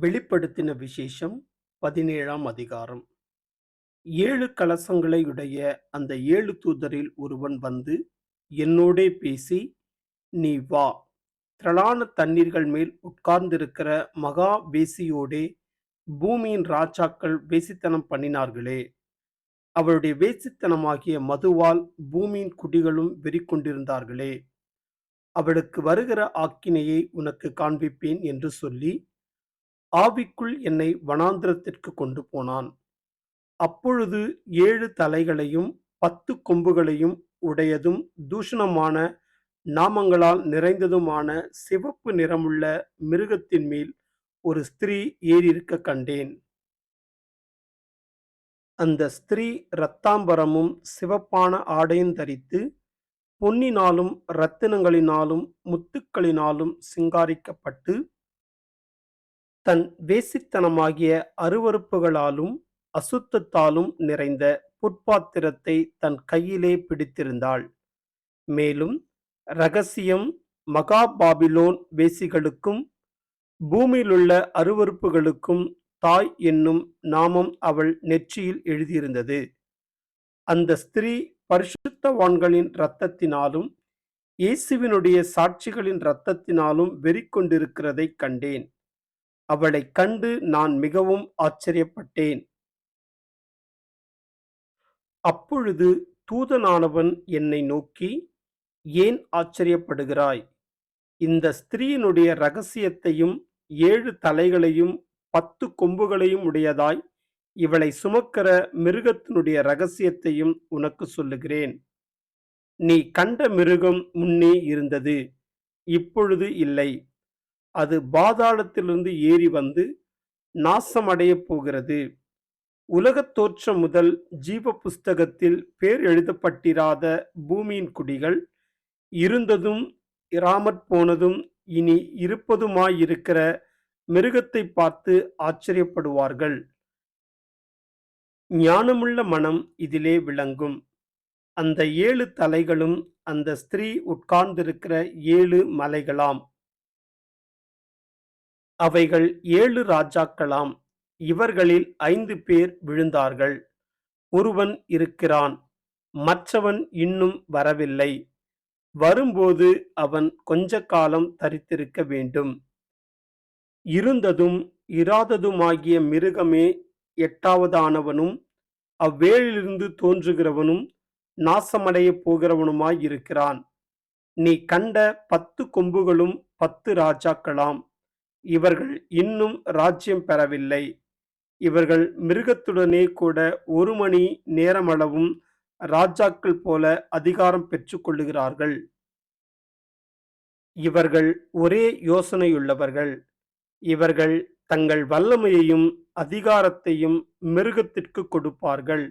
வெளிப்படுத்தின விசேஷம் பதினேழாம் அதிகாரம். ஏழு கலசங்களையுடைய அந்த ஏழு தூதரில் ஒருவன் வந்து என்னோடே பேசி நீ வா. திரளான தண்ணீர்கள் மேல் உட்கார்ந்திருக்கிற மகா வேசியோடே பூமியின் ராஜாக்கள் வேசித்தனம் பண்ணினார்களே. அவருடைய வேசித்தனமாகிய மதுவால் பூமியின் குடிகளும் வெறிக்கொண்டிருந்தார்களே அவளுக்கு வருகிற ஆக்கினையை உனக்கு காண்பிப்பேன் என்று சொல்லி ஆவிக்குள் என்னை வனாந்திரத்திற்கு கொண்டு போனான். அப்பொழுது ஏழு தலைகளையும் பத்து கொம்புகளையும் உடையதும் தூஷணமான நாமங்களால் நிறைந்ததுமான சிவப்பு நிறமுள்ள மிருகத்தின் மேல் ஒரு ஸ்திரீ ஏறியிருக்க கண்டேன். அந்த ஸ்திரீ இரத்தாம்பரமும் சிவப்பான ஆடையும் தரித்து பொன்னினாலும் இரத்தினங்களினாலும் முத்துக்களினாலும் சிங்காரிக்கப்பட்டு தன் வேசித்தனமாகிய அருவருப்புகளாலும் அசுத்தத்தாலும் நிறைந்த புட்பாத்திரத்தை தன் கையிலே பிடித்திருந்தாள். மேலும் ரகசியம் மகா பாபிலோன் வேசிகளுக்கும் பூமியிலுள்ள அருவருப்புகளுக்கும் தாய் என்னும் நாமம் அவள் நெற்றியில் எழுதியிருந்தது. அந்த ஸ்திரீ பரிசுத்தவான்களின் இரத்தத்தினாலும் இயேசுவினுடைய சாட்சிகளின் இரத்தத்தினாலும் வெறிக்கொண்டிருக்கிறதைக் கண்டேன். அவளைக் கண்டு நான் மிகவும் ஆச்சரியப்பட்டேன். அப்பொழுது தூதனானவன் என்னை நோக்கி ஏன் ஆச்சரியப்படுகிறாய்? இந்த ஸ்திரீயினுடைய ரகசியத்தையும் ஏழு தலைகளையும் பத்து கொம்புகளையும் உடையதாய் இவளை சுமக்கிற மிருகத்தினுடைய ரகசியத்தையும் உனக்கு சொல்லுகிறேன். நீ கண்ட மிருகம் முன்னே இருந்தது இப்பொழுது இல்லை. அது பாதாளத்திலிருந்து ஏறி வந்து நாசமடையப் போகிறது. உலகத் தோற்றம் முதல் ஜீவ புஸ்தகத்தில் பேர் எழுதப்பட்டிராத பூமியின் குடிகள் இருந்ததும் இராமற் போனதும் இனி இருப்பதுமாயிருக்கிற மிருகத்தை பார்த்து ஆச்சரியப்படுவார்கள். ஞானமுள்ள மனம் இதிலே விளங்கும். அந்த ஏழு தலைகளும் அந்த ஸ்திரீ உட்கார்ந்திருக்கிற ஏழு மலைகளாம். அவைகள் ஏழு ராஜாக்களாம். இவர்களில் ஐந்து பேர் விழுந்தார்கள். ஒருவன் இருக்கிறான். மற்றவன் இன்னும் வரவில்லை. வரும்போது அவன் கொஞ்ச காலம் தரித்திருக்க வேண்டும். இருந்ததும் இராததுமாகிய மிருகமே எட்டாவதானவனும் அவ்வேளிலிருந்து தோன்றுகிறவனும் நாசமடையப் போகிறவனுமாயிருக்கிறான் நீ கண்ட பத்து கொம்புகளும் பத்து ராஜாக்களாம். இவர்கள் இன்னும் ராஜ்யம் பெறவில்லை. இவர்கள் மிருகத்துடனே கூட ஒரு மணி நேரமளவும் ராஜாக்கள் போல அதிகாரம் பெற்றுக்கொள்ளுகிறார்கள். இவர்கள் ஒரே யோசனையுள்ளவர்கள். இவர்கள் தங்கள் வல்லமையையும் அதிகாரத்தையும் மிருகத்திற்கு கொடுப்பார்கள்.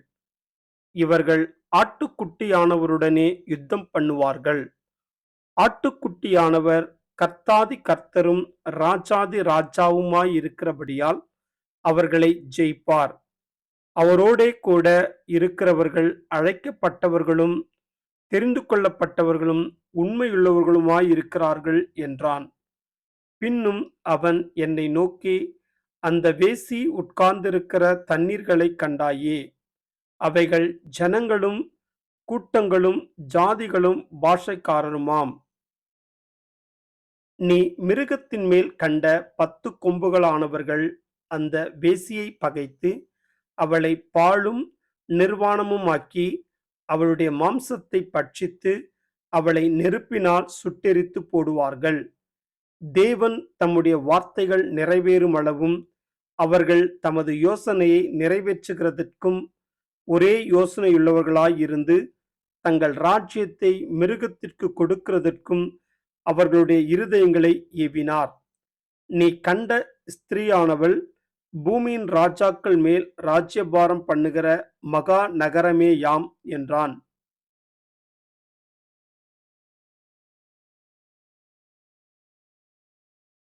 இவர்கள் ஆட்டுக்குட்டியானவருடனே யுத்தம் பண்ணுவார்கள். ஆட்டுக்குட்டியானவர் கர்த்தாதி கர்த்தரும் ராஜாதி ராஜாவுமாய் இருக்கிறபடியால் அவர்களை ஜெயிப்பார். அவரோடே கூட இருக்கிறவர்கள் அழைக்கப்பட்டவர்களும் தெரிந்து கொள்ளப்பட்டவர்களும் உண்மையுள்ளவர்களுமாயிருக்கிறார்கள் என்றான். பின்னும் அவன் என்னை நோக்கி அந்த வேசி உட்கார்ந்திருக்கிற தண்ணீர்களை கண்டாயே அவைகள் ஜனங்களும் கூட்டங்களும் ஜாதிகளும் பாஷைக்காரருமாம். நீ மிருகத்தின் மேல் கண்ட பத்து கொம்புகளானவர்கள் அந்த வேசியை பகைத்து அவளை பாழும் நிர்வாணமுமாக்கி அவளுடைய மாம்சத்தை பட்சித்து அவளை நெருப்பினால் சுட்டெரித்து போடுவார்கள். தேவன் தம்முடைய வார்த்தைகள் நிறைவேறும் அளவும் அவர்கள் தமது யோசனையை நிறைவேற்றுகிறதற்கும் ஒரே யோசனையுள்ளவர்களாயிருந்து தங்கள் ராஜ்யத்தை மிருகத்திற்கு கொடுக்கிறதற்கும் அவர்களுடைய இருதயங்களை ஏவினார். நீ கண்ட ஸ்திரீயானவள் பூமியின் ராஜாக்கள் மேல் ராஜ்யபாரம் பண்ணுகிற மகா நகரமே யாம் என்றான்.